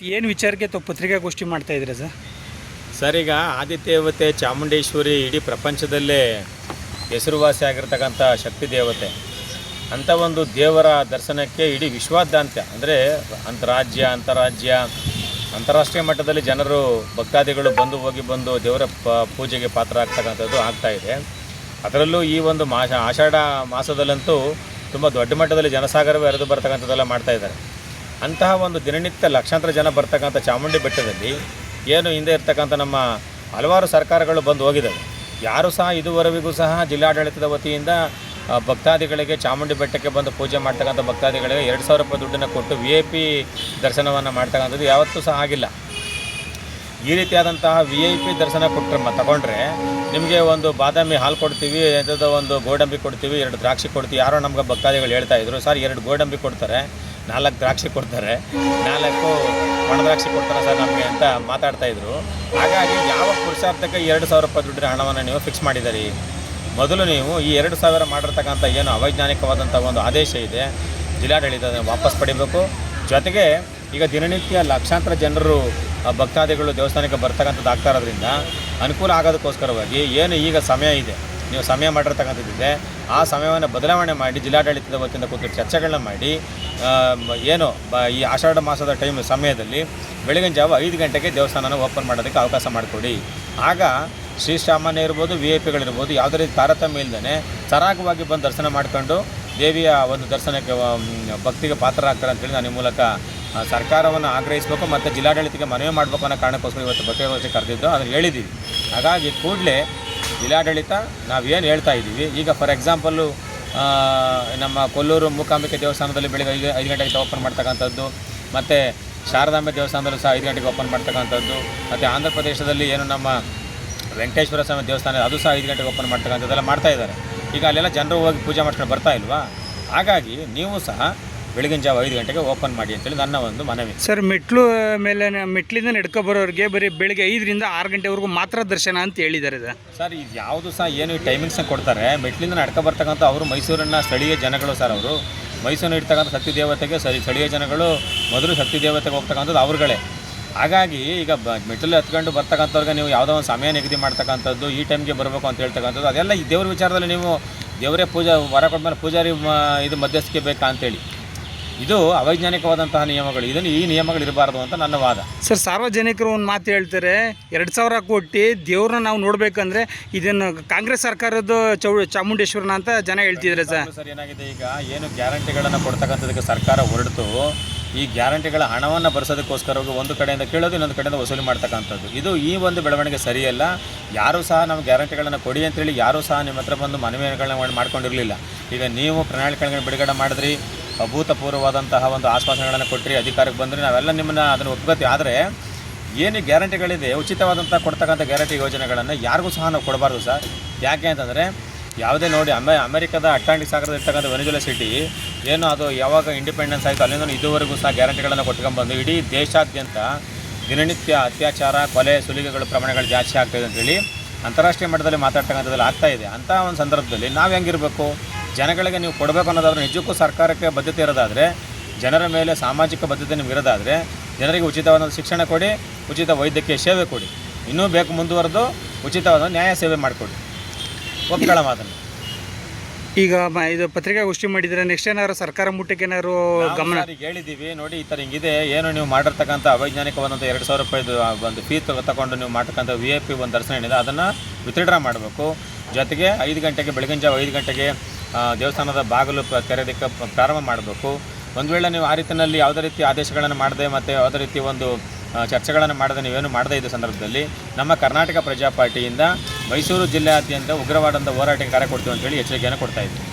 ಏನು ವಿಚಾರಕ್ಕೆ ತಾವು ಪತ್ರಿಕಾಗೋಷ್ಠಿ ಮಾಡ್ತಾ ಇದ್ದೀರಾ ಸರ್? ಸರ್, ಈಗ ಆದಿತ್ಯದೇವತೆ ಚಾಮುಂಡೇಶ್ವರಿ ಇಡೀ ಪ್ರಪಂಚದಲ್ಲೇ ಹೆಸರುವಾಸಿ ಆಗಿರ್ತಕ್ಕಂಥ ಶಕ್ತಿ ದೇವತೆ. ಅಂಥ ಒಂದು ದೇವರ ದರ್ಶನಕ್ಕೆ ಇಡೀ ವಿಶ್ವಾದ್ಯಂತ, ಅಂದರೆ ಅಂತರಾಜ್ಯ, ಅಂತಾರಾಜ್ಯ, ಅಂತಾರಾಷ್ಟ್ರೀಯ ಮಟ್ಟದಲ್ಲಿ ಜನರು, ಭಕ್ತಾದಿಗಳು ಬಂದು ಹೋಗಿ ಬಂದು ದೇವರ ಪ, ಪೂಜೆಗೆ ಪಾತ್ರ ಆಗ್ತಕ್ಕಂಥದ್ದು ಆಗ್ತಾಯಿದೆ ಅದರಲ್ಲೂ ಈ ಒಂದು ಮಾಸ ಆಷಾಢ ಮಾಸದಲ್ಲಂತೂ ತುಂಬ ದೊಡ್ಡ ಮಟ್ಟದಲ್ಲಿ ಜನಸಾಗರವೇ ಹರಿದು ಬರ್ತಕ್ಕಂಥದ್ದೆಲ್ಲ ಮಾಡ್ತಾ ಇದ್ದಾರೆ. ಅಂತಹ ಒಂದು ದಿನನಿತ್ಯ ಲಕ್ಷಾಂತರ ಜನ ಬರ್ತಕ್ಕಂಥ ಚಾಮುಂಡಿ ಬೆಟ್ಟದಲ್ಲಿ ಏನು ಹಿಂದೆ ಇರ್ತಕ್ಕಂಥ ನಮ್ಮ ಹಲವಾರು ಸರ್ಕಾರಗಳು ಬಂದು ಹೋಗಿದ್ದಾವೆ. ಯಾರು ಸಹ ಇದುವರೆಗೂ ಸಹ ಜಿಲ್ಲಾಡಳಿತದ ವತಿಯಿಂದ ಭಕ್ತಾದಿಗಳಿಗೆ ಚಾಮುಂಡಿ ಬೆಟ್ಟಕ್ಕೆ ಬಂದು ಪೂಜೆ ಮಾಡ್ತಕ್ಕಂಥ ಭಕ್ತಾದಿಗಳಿಗೆ ಎರಡು ಸಾವಿರ ರೂಪಾಯಿ ದುಡ್ಡನ್ನು ಕೊಟ್ಟು ವಿ ಐ ಪಿ ದರ್ಶನವನ್ನು ಮಾಡ್ತಕ್ಕಂಥದ್ದು ಯಾವತ್ತೂ ಸಹ ಆಗಿಲ್ಲ. ಈ ರೀತಿಯಾದಂತಹ ವಿ ಐ ಪಿ ದರ್ಶನ ಕೊಟ್ಟರೆ ತಗೊಂಡ್ರೆ ನಿಮಗೆ ಒಂದು ಬಾದಾಮಿ ಹಾಲು ಕೊಡ್ತೀವಿ ಎಂಥದ್ದು ಒಂದು ಗೋಡಂಬಿ ಕೊಡ್ತೀವಿ, ಎರಡು ದ್ರಾಕ್ಷಿ ಕೊಡ್ತೀವಿ, ಯಾರೋ ನಮ್ಗೆ ಭಕ್ತಾದಿಗಳು ಹೇಳ್ತಾ ಇದ್ರು, ಸರ್, ಎರಡು ಗೋಡಂಬಿ ಕೊಡ್ತಾರೆ ನಾಲ್ಕು ದ್ರಾಕ್ಷಿ ಕೊಡ್ತಾರೆ. ನಾಲ್ಕು ಒಣ ದ್ರಾಕ್ಷಿ ಕೊಡ್ತಾರೆ ಸರ್ ನಮಗೆ ಅಂತ ಮಾತಾಡ್ತಾ ಇದ್ರು. ಹಾಗಾಗಿ ಯಾವ ಪುರುಷಾರ್ಥಕ್ಕೆ ಎರಡು ಸಾವಿರ ರೂಪಾಯಿ ದುಡ್ಡಿನ ಹಣವನ್ನು ನೀವು ಫಿಕ್ಸ್ ಮಾಡಿದ್ದೀರಿ? ಮೊದಲು ನೀವು ಈ ಎರಡು ಸಾವಿರ ಮಾಡಿರ್ತಕ್ಕಂಥ ಏನು ಅವೈಜ್ಞಾನಿಕವಾದಂಥ ಒಂದು ಆದೇಶ ಇದೆ. ಜಿಲ್ಲಾಡಳಿತ ವಾಪಸ್ ಪಡಿಬೇಕು. ಜೊತೆಗೆ ಈಗ ದಿನನಿತ್ಯ ಲಕ್ಷಾಂತರ ಜನರು ಭಕ್ತಾದಿಗಳು ದೇವಸ್ಥಾನಕ್ಕೆ ಬರ್ತಕ್ಕಂಥದ್ದು ಆಗ್ತಾ ಇರೋದ್ರಿಂದ ಅನುಕೂಲ ಆಗೋದಕ್ಕೋಸ್ಕರವಾಗಿ ಏನು ಈಗ ಸಮಯ ಇದೆ. ನೀವು ಸಮಯ ಮಾಡಿರ್ತಕ್ಕಂಥದ್ದಿದೆ, ಆ ಸಮಯವನ್ನು ಬದಲಾವಣೆ ಮಾಡಿ ಜಿಲ್ಲಾಡಳಿತದ ವತಿಯಿಂದ ಕೂತು ಚರ್ಚೆಗಳನ್ನ ಮಾಡಿ ಏನು, ಬ, ಈ ಆಷಾಢ ಮಾಸದ ಟೈಮ್ ಸಮಯದಲ್ಲಿ ಬೆಳಗಿನ ಜಾವ ಐದು ಗಂಟೆಗೆ ದೇವಸ್ಥಾನನ ಓಪನ್ ಮಾಡೋದಕ್ಕೆ ಅವಕಾಶ ಮಾಡಿಕೊಡಿ. ಆಗ ಶ್ರೀಸಾಮಾನ್ಯ ಇರ್ಬೋದು ವಿ ಐ ಪಿಗಳಿರ್ಬೋದು ಯಾವುದೇ ರೀತಿ ತಾರತಮ್ಯ ಇಲ್ಲದೇ ಸರಾಗವಾಗಿ ಬಂದು ದರ್ಶನ ಮಾಡ್ಕೊಂಡು ದೇವಿಯ ಒಂದು ದರ್ಶನಕ್ಕೆ ಭಕ್ತಿಗೆ ಪಾತ್ರರಾಗ್ತಾರೆ ಅಂತೇಳಿ ನಾನು ಈ ಮೂಲಕ ಸರ್ಕಾರವನ್ನು ಆಗ್ರಹಿಸಬೇಕು ಮತ್ತು ಜಿಲ್ಲಾಡಳಿತಕ್ಕೆ ಮನವಿ ಮಾಡಬೇಕು ಅನ್ನೋ ಕಾರಣಕ್ಕೋಸ್ಕರ ಇವತ್ತು ಪತ್ರಿಕಾಗೋಷ್ಠಿ ಕರೆದಿದ್ದು ಅದನ್ನು ಹೇಳಿದ್ದೀವಿ. ಹಾಗಾಗಿ ಕೂಡಲೇ ಜಿಲ್ಲಾಡಳಿತ ನಾವೇನು ಹೇಳ್ತಾ ಇದ್ದೀವಿ ಈಗ ಫಾರ್ ಎಕ್ಸಾಂಪಲ್ಲು ನಮ್ಮ ಕೊಲ್ಲೂರು ಮೂಕಾಂಬಿಕೆ ದೇವಸ್ಥಾನದಲ್ಲಿ ಬೆಳಗ್ಗೆ ಐದು ಐದು ಗಂಟೆಗೆ ಓಪನ್ ಮಾಡ್ತಕ್ಕಂಥದ್ದು, ಮತ್ತು ಶಾರದಾಂಬೆ ದೇವಸ್ಥಾನದಲ್ಲೂ ಸಹ ಐದು ಗಂಟೆಗೆ ಓಪನ್ ಮಾಡ್ತಕ್ಕಂಥದ್ದು, ಮತ್ತು ಆಂಧ್ರ ಪ್ರದೇಶದಲ್ಲಿ ಏನು ನಮ್ಮ ವೆಂಕಟೇಶ್ವರ ಸ್ವಾಮಿ ದೇವಸ್ಥಾನ ಅದು ಸಹ ಐದು ಗಂಟೆಗೆ ಓಪನ್ ಮಾಡ್ತಕ್ಕಂಥದ್ದೆಲ್ಲ ಮಾಡ್ತಾ ಇದ್ದಾರೆ. ಈಗ ಅಲ್ಲೆಲ್ಲ ಜನರು ಹೋಗಿ ಪೂಜೆ ಮಾಡ್ಕೊಂಡು ಬರ್ತಾ ಇಲ್ವಾ? ಹಾಗಾಗಿ ನೀವು ಸಹ ಬೆಳಗಿನ ಜಾವ ಐದು ಗಂಟೆಗೆ ಓಪನ್ ಮಾಡಿ ಅಂತೇಳಿ ನನ್ನ ಒಂದು ಮನವಿ. ಸರ್ ಮೆಟ್ಲು ಮೇಲೆ ಮೆಟ್ಲಿಂದ ನಡ್ಕೊ ಬರೋರಿಗೆ ಬರೀ ಬೆಳಿಗ್ಗೆ ಐದರಿಂದ ಆರು ಗಂಟೆವರೆಗೂ ಮಾತ್ರ ದರ್ಶನ ಅಂತ ಹೇಳಿದ್ದಾರೆ ಸರ್. ಇದು ಯಾವುದು ಸಹ ಏನು ಟೈಮಿಂಗ್ಸ್ನ ಕೊಡ್ತಾರೆ? ಮೆಟ್ಲಿಂದ ನಡ್ಕೊ ಬರ್ತಕ್ಕಂಥ ಅವರು ಮೈಸೂರನ್ನ ಸ್ಥಳೀಯ ಜನಗಳು ಸರ್ ಅವರು. ಮೈಸೂರಿನ ಇರ್ತಕ್ಕಂಥ ಶಕ್ತಿ ದೇವತೆಗೆ ಸರಿ ಸ್ಥಳೀಯ ಜನಗಳು ಮೊದಲು ಶಕ್ತಿ ದೇವತೆಗೆ ಹೋಗ್ತಕ್ಕಂಥದ್ದು ಅವ್ರುಗಳೇ. ಹಾಗಾಗಿ ಈಗ ಬ ಮೆಟ್ಲು ಹತ್ಕೊಂಡು ಬರ್ತಕ್ಕಂಥವ್ರಿಗೆ ನೀವು ಯಾವುದೋ ಒಂದು ಸಮಯ ನಿಗದಿ ಮಾಡ್ತಕ್ಕಂಥದ್ದು ಈ ಟೈಮ್ಗೆ ಬರಬೇಕು ಅಂತ ಹೇಳ್ತಕ್ಕಂಥದ್ದು ಅದೆಲ್ಲ ಈ ದೇವ್ರ ವಿಚಾರದಲ್ಲಿ ನೀವು ದೇವರೇ ಪೂಜಾ ವರ ಕೊಟ್ಮೇಲೆ ಪೂಜಾರಿ ಮ- ಇದು ಮಧ್ಯಸ್ಥಿಕೆ ಬೇಕಾ ಅಂತೇಳಿ ಇದು ಅವೈಜ್ಞಾನಿಕವಾದಂತಹ ನಿಯಮಗಳು. ಇದನ್ನು ಈ ನಿಯಮಗಳು ಇರಬಾರದು ಅಂತ ನನ್ನ ವಾದ. ಸರ್ ಸಾರ್ವಜನಿಕರು ಒಂದು ಮಾತು ಹೇಳ್ತಾರೆ ಎರಡು ಸಾವಿರ ಕೊಟ್ಟು ದೇವ್ರನ್ನ ನಾವು ನೋಡ್ಬೇಕಂದ್ರೆ ಇದನ್ನು ಕಾಂಗ್ರೆಸ್ ಸರ್ಕಾರದ ಚೌ ಚಾಮುಂಡೇಶ್ವರನ ಅಂತ ಜನ ಹೇಳ್ತಿದ್ರೆ ಸರ್. ಸರ್ ಏನಾಗಿದೆ ಈಗ? ಏನು ಗ್ಯಾರಂಟಿಗಳನ್ನು ಕೊಡ್ತಕ್ಕಂಥದಕ್ಕೆ ಸರ್ಕಾರ ಹೊರಡ್ತು ಈ ಗ್ಯಾರಂಟಿಗಳ ಹಣವನ್ನು ಬರ್ಸೋದಕ್ಕೋಸ್ಕರವಾಗಿ ಒಂದು ಕಡೆಯಿಂದ ಕೇಳೋದು ಇನ್ನೊಂದು ಕಡೆಯಿಂದ ವಸೂಲಿ ಮಾಡ್ತಕ್ಕಂಥದ್ದು. ಇದು ಈ ಒಂದು ಬೆಳವಣಿಗೆ ಸರಿಯಲ್ಲ. ಯಾರೂ ಸಹ ನಾವು ಗ್ಯಾರಂಟಿಗಳನ್ನು ಕೊಡಿ ಅಂತೇಳಿ ಯಾರೂ ಸಹ ನಿಮ್ಮ ಹತ್ರ ಬಂದು ಮನವಿಗಳನ್ನ ಮಾಡ್ಕೊಂಡಿರಲಿಲ್ಲ. ಈಗ ನೀವು ಪ್ರಣಾಳಿಕೆಗಳನ್ನ ಬಿಡುಗಡೆ ಮಾಡಿದ್ರಿ ಅಭೂತಪೂರ್ವವಾದಂತಹ ಒಂದು ಆಶ್ವಾಸನೆಗಳನ್ನು ಕೊಟ್ಟರಿ ಅಧಿಕಾರಕ್ಕೆ ಬಂದರೆ, ನಾವೆಲ್ಲ ನಿಮ್ಮನ್ನು ಅದನ್ನು ಒಪ್ಕೋತೀವಿ. ಆದರೆ ಏನು ಗ್ಯಾರಂಟಿಗಳಿದೆ ಉಚಿತವಾದಂಥ ಕೊಡ್ತಕ್ಕಂಥ ಗ್ಯಾರಂಟಿ ಯೋಜನೆಗಳನ್ನು ಯಾರಿಗೂ ಸಹ ನಾವು ಕೊಡಬಾರ್ದು ಸರ್. ಯಾಕೆ ಅಂತಂದರೆ ಯಾವುದೇ ನೋಡಿ, ಅಮೆ, ಅಮೆರಿಕದ ಅಟ್ಲಾಂಟಿಕ್ ಸಾಗರದ ಇರ್ತಕ್ಕಂಥ ವೆನಿಜುಲಾ ಸಿಟಿ, ಏನು ಅದು ಯಾವಾಗ ಇಂಡಿಪೆಂಡೆನ್ಸ್ ಆಯಿತು ಅಲ್ಲಿಂದ ಇದುವರೆಗೂ ಸಹ ಗ್ಯಾರಂಟಿಗಳನ್ನು ಕೊಟ್ಕೊಂಡ್ಬಂದು ಇಡೀ ದೇಶಾದ್ಯಂತ ದಿನನಿತ್ಯ ಅತ್ಯಾಚಾರ, ಕೊಲೆ, ಸುಲಿಗೆಗಳು, ಪ್ರಮಾಣಗಳು ಜಾಸ್ತಿ ಆಗ್ತಾಯಿದೆ ಅಂತೇಳಿ ಅಂತಾರಾಷ್ಟ್ರೀಯ ಮಟ್ಟದಲ್ಲಿ ಮಾತಾಡ್ತಕ್ಕಂಥದ್ದಲ್ಲಿ ಆಗ್ತಾ ಇದೆ. ಅಂಥ ಒಂದು ಸಂದರ್ಭದಲ್ಲಿ ನಾವು ಹೆಂಗಿರಬೇಕು? ಜನಗಳಿಗೆ ನೀವು ಕೊಡಬೇಕು ಅನ್ನೋದಾದ್ರೆ ನಿಜಕ್ಕೂ ಸರ್ಕಾರಕ್ಕೆ ಬದ್ಧತೆ ಇರೋದಾದರೆ ಜನರ ಮೇಲೆ ಸಾಮಾಜಿಕ ಬದ್ಧತೆ ನಿಮ್ಗೆ ಇರೋದಾದರೆ ಜನರಿಗೆ ಉಚಿತವಾದ ಶಿಕ್ಷಣ ಕೊಡಿ ಉಚಿತ ವೈದ್ಯಕೀಯ ಸೇವೆ ಕೊಡಿ. ಇನ್ನೂ ಬೇಕು ಮುಂದುವರೆದು ಉಚಿತವಾದ ನ್ಯಾಯ ಸೇವೆ ಮಾಡಿಕೊಡಿ. ಒಪ್ಕೊಳ್ಳೋ ಮಾತನ್ನು ಈಗ ಇದು ಪತ್ರಿಕಾಗೋಷ್ಠಿ ಮಾಡಿದರೆ ನೆಕ್ಸ್ಟ್ ಏನಾದ್ರು ಸರ್ಕಾರ ಮುಟ್ಟಕ್ಕೆ ಏನಾದ್ರು ಗಮನ? ಹೇಳಿದ್ದೀವಿ ನೋಡಿ ಈ ಥರ ಹಿಂಗಿದೆ ಏನು ನೀವು ಮಾಡಿರ್ತಕ್ಕಂಥ ಅವೈಜ್ಞಾನಿಕವಾದಂಥ ಎರಡು ಸಾವಿರ ರೂಪಾಯಿದು ಒಂದು ಫೀ ತಗೊಂಡು ನೀವು ಮಾಡ್ತಕ್ಕಂಥ ವಿ ಐ ಪಿ ಒಂದು ದರ್ಶನ ಏನಿದೆ ಅದನ್ನು ವಿತ್ಡ್ರಾ ಮಾಡಬೇಕು. ಜೊತೆಗೆ ಐದು ಗಂಟೆಗೆ ಬೆಳಗಿನ ಜಾವ ಐದು ಗಂಟೆಗೆ ದೇವಸ್ಥಾನದ ಬಾಗಿಲು ತೆರೆದಕ್ಕೆ ಪ್ರಾರಂಭ ಮಾಡಬೇಕು. ಒಂದು ವೇಳೆ ನೀವು ಆ ರೀತಿಯಲ್ಲಿ ಯಾವುದೇ ರೀತಿ ಆದೇಶಗಳನ್ನು ಮಾಡದೆ ಮತ್ತು ಯಾವುದೇ ರೀತಿ ಒಂದು ಚರ್ಚೆಗಳನ್ನು ಮಾಡದೆ ನೀವೇನು ಮಾಡದೇ ಇದ್ದ ಸಂದರ್ಭದಲ್ಲಿ ನಮ್ಮ ಕರ್ನಾಟಕ ಪ್ರಜಾ ಪಾರ್ಟಿಯಿಂದ ಮೈಸೂರು ಜಿಲ್ಲೆಯಾದ್ಯಂತ ಉಗ್ರವಾದಂಥ ಹೋರಾಟಕ್ಕೆ ಕರೆ ಕೊಡ್ತೀವಿ ಅಂತೇಳಿ ಎಚ್ಚರಿಕೆಯನ್ನು ಕೊಡ್ತಾ ಇದ್ದೀವಿ.